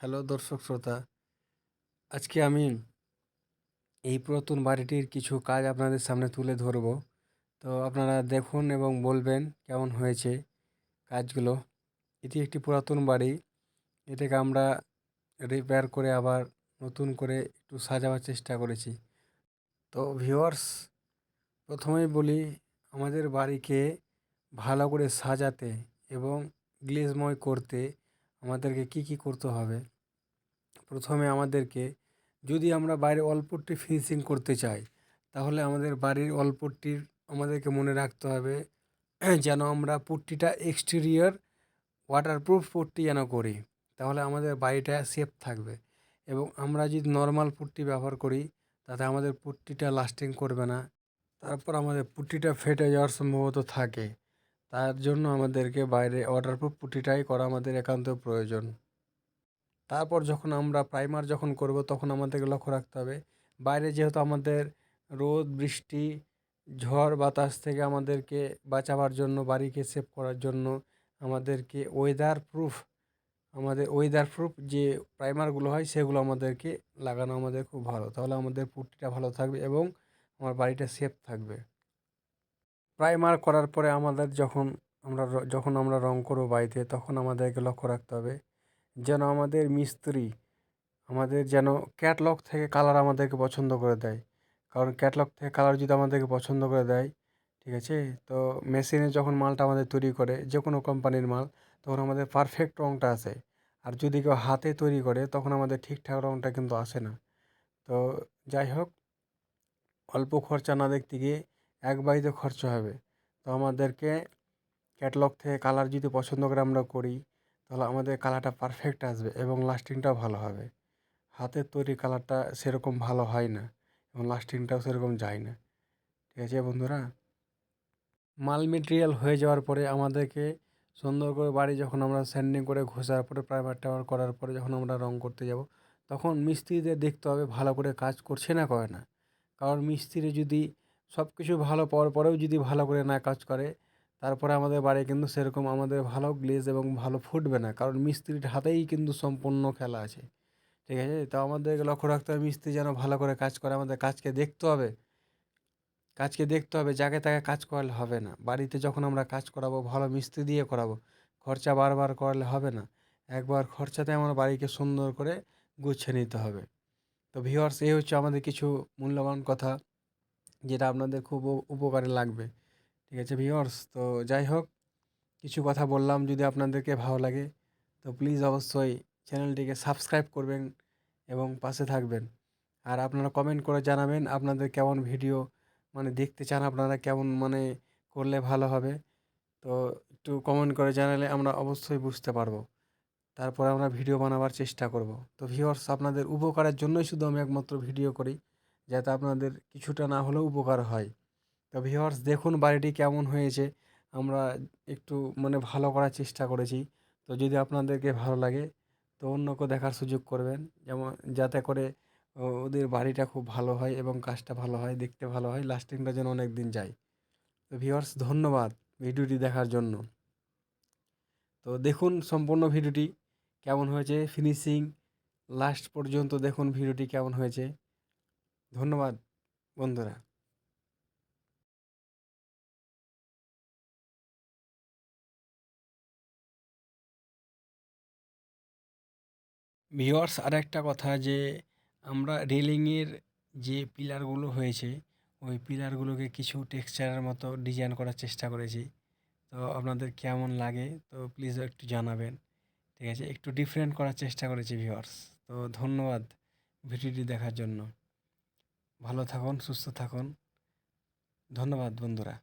Hello দর্শক শ্রোতা, আজকে আমি এই পুরাতন বাড়িটির কিছু কাজ আপনাদের সামনে তুলে ধরব। তো আপনারা দেখুন এবং বলবেন কেমন হয়েছে কাজগুলো। এটি একটি পুরাতন বাড়ি, এটাকে আমরা রিপেয়ার করে আবার নতুন করে একটু সাজাবার চেষ্টা করেছি। তো ভিওয়ার্স প্রথমেই বলি, আমাদের বাড়িকে ভালো করে সাজাতে এবং গ্লেজময় করতে আমাদেরকে কি কি করতে হবে? প্রথমে আমাদেরকে যদি আমরা বাইরে অল্পটি ফিনিশিং করতে চাই, তাহলে আমাদের বাড়ির অল্পটির আমাদেরকে মনে রাখতে হবে, যেন আমরা পুট্টিটা এক্সটেরিয়র ওয়াটারপ্রুফ পুট্টি যেন করি, তাহলে আমাদের বাড়িটা সেফ থাকবে। এবং আমরা যদি নর্মাল পুট্টি ব্যবহার করি, তাতে আমাদের পুট্টিটা লাস্টিং করবে না। তারপর আমাদের পুট্টিটা ফেটে যাওয়ার সম্ভবত থাকে। তার জন্য আমাদেরকে বাইরে ওয়াটারপ্রুফ পুটিটাই করা আমাদের একান্ত প্রয়োজন। তারপর যখন আমরা প্রাইমার যখন করব, তখন আমাদেরকে লক্ষ্য রাখতে হবে, বাইরে যেহেতু আমাদের রোদ, বৃষ্টি, ঝড়, বাতাস থেকে আমাদেরকে বাঁচাবার জন্য, বাড়িকে সেভ করার জন্য আমাদেরকে ওয়েদার প্রুফ আমাদের ওয়েদার প্রুফ যে প্রাইমারগুলো হয়, সেগুলো আমাদেরকে লাগানো আমাদের খুব ভালো। তাহলে আমাদের পুটিটা ভালো থাকবে এবং আমার বাড়িটা সেফ থাকবে। প্রাইমার করার পরে আমাদের যখন আমরা যখন আমরা রং করব বাড়িতে, তখন আমাদেরকে লক্ষ্য রাখতে হবে যেন আমাদের মিস্ত্রি আমাদের যেন ক্যাটলগ থেকে কালার আমাদেরকে পছন্দ করে দেয়। কারণ ক্যাটলগ থেকে কালার যদি আমাদেরকে পছন্দ করে দেয়, ঠিক আছে? তো মেশিনে যখন মালটা আমাদের তৈরি করে যে কোনো কোম্পানির মাল, তখন আমাদের পারফেক্ট রঙটা আসে। আর যদি কেউ হাতে তৈরি করে, তখন আমাদের ঠিকঠাক রঙটা কিন্তু আসে না। তো যাই হোক, অল্প খরচা না দেখতে গিয়ে এক বাড়িতে খরচা হবে। তো আমাদেরকে ক্যাটলগ থেকে কালার যদি পছন্দ করে আমরা করি, তাহলে আমাদের কালারটা পারফেক্ট আসবে এবং লাস্টিংটাও ভালো হবে। হাতের তৈরি কালারটা সেরকম ভালো হয় না এবং লাস্টিংটাও সেরকম যায় না। ঠিক আছে বন্ধুরা? মাল মেটেরিয়াল হয়ে যাওয়ার পরে আমাদেরকে সুন্দর করে বাড়ি যখন আমরা স্যান্ডিং করে ঘষার পরে প্রাইমার টাইমার করার পরে যখন আমরা রং করতে যাব, তখন মিস্ত্রিদের দেখতে হবে ভালো করে কাজ করছে না করে না। কারণ মিস্ত্রি যদি সব কিছু ভালো পাওয়ার পরেও যদি ভালো করে না কাজ করে, তারপরে আমাদের বাড়ি কিন্তু সেরকম আমাদের ভালো গ্লেজ এবং ভালো ফুটবে না কারণ মিস্ত্রির হাতেই কিন্তু সম্পূর্ণ খেলা আছে। ঠিক আছে? তো আমাদেরকে লক্ষ্য রাখতে হবে, মিস্ত্রি যেন ভালো করে কাজ করে, আমাদের কাজকে দেখতে হবে। কাজকে দেখতে হবে, যাকে তাকে কাজ করালে হবে না। বাড়িতে যখন আমরা কাজ করাবো, ভালো মিস্ত্রি দিয়ে করাবো, খরচা বারবার করলে হবে না। একবার খরচাতে আমার বাড়িকে সুন্দর করে গুছিয়ে নিতে হবে। তো ভিওয়ার্স এই হচ্ছে আমাদের কিছু মূল্যবান কথা। যেটা আপনাদের খুব উপকারে লাগবে। ঠিক আছে ভিওর্স তো যাই হোক, কিছু কথা বললাম যদি আপনাদেরকে ভালো লাগে, তো প্লিজ অবশ্যই চ্যানেলটিকে সাবস্ক্রাইব করবেন এবং পাশে থাকবেন। আর আপনারা কমেন্ট করে জানাবেন আপনাদের কেমন ভিডিও মানে দেখতে চান আপনারা কেমন মানে করলে ভালো হবে। তো একটু কমেন্ট করে জানালে আমরা অবশ্যই বুঝতে পারব। তারপরে আমরা ভিডিও বানাবার চেষ্টা করব। তো ভিওর্স আপনাদের উপকারের জন্যই শুধু আমি একমাত্র ভিডিও করি। যাতে আপনাদের কিছুটা না হলেও উপকার হয়। তো ভিওয়ার্স দেখুন বাড়িটি কেমন হয়েছে। আমরা একটু মানে ভালো করার চেষ্টা করেছি। তো যদি আপনাদেরকে ভালো লাগে, তো অন্যকে দেখার সুযোগ করবেন। যেমন, যাতে করে ওদের বাড়িটা খুব ভালো হয় এবং কাজটা ভালো হয়, দেখতে ভালো হয় লাস্টিংটা যেন অনেক দিন যায়। তো ভিওয়ার্স ধন্যবাদ ভিডিওটি দেখার জন্য। তো দেখুন সম্পূর্ণ ভিডিওটি কেমন হয়েছে ফিনিশিং লাস্ট পর্যন্ত দেখুন ভিডিওটি কেমন হয়েছে। ধন্যবাদ, বন্ধুরা। ভিওয়ার্স আর একটা কথা যে, আমরা রেলিংয়ের যে পিলারগুলো হয়েছে, ওই পিলারগুলোকে কিছু টেক্সচারের মতো ডিজাইন করার চেষ্টা করেছি। তো আপনাদের কেমন লাগে, তো প্লিজ একটু জানাবেন। ঠিক আছে, একটু ডিফারেন্ট করার চেষ্টা করেছি ভিওয়ার্স তো ধন্যবাদ ভিডিওটি দেখার জন্য। ভালো থাকুন সুস্থ থাকুন। ধন্যবাদ বন্ধুরা।